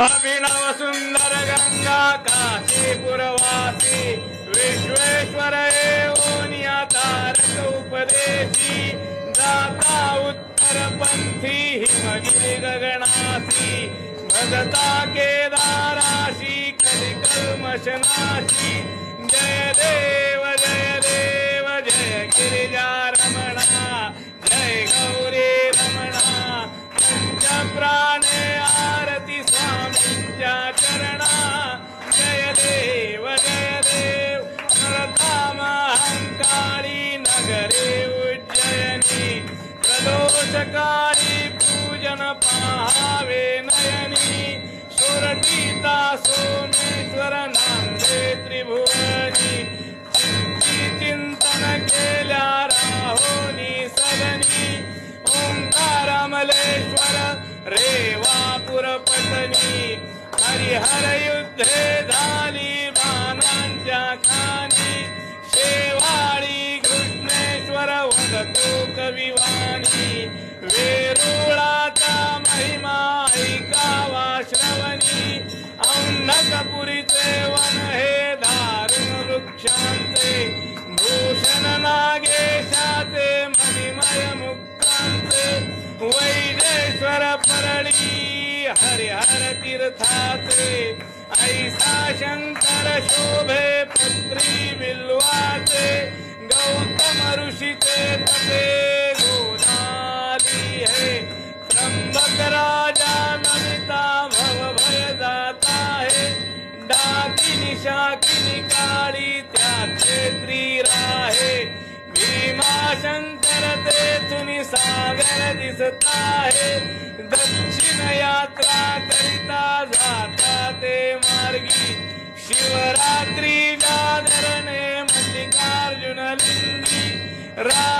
अभिनव सुंदर गंगा काशीपुरवासी विश्वेश्वर तारक उपदेशी दाता उत्तर पंथी हिमगिरी गगनासी भगता केदाराशी कलिकल्मशनाशी जय देव सकाळी पूजन पाहावे नयनी. सुरटिता सोमेश्वर नांदे त्रिभुवनी. चिंतन केल्या राहोनी सदनी. ओंकारमलेश्वर रेवापुरपटनी हरिहर युद्धे झाली बाणांच्या खानी. शेवाळी कृष्णेश्वर वदतो कविवा नकपुरीचे वन हे दारुण वृक्षांचे भूषण नागेशाचे मणिमय मुक्तांचे वैदेश्वर परळी हरिहर तीर्थाचे ऐसा शंकर शोभे पत्री शाकिनी काळी त्याचे त्रिराहे भीमा शंकर सागर दिसत आहे दक्षिण यात्रा करिता जाता ते मार्गी। शिवरात्री जागरणे मल्लिकार्जुन लिंगी। रा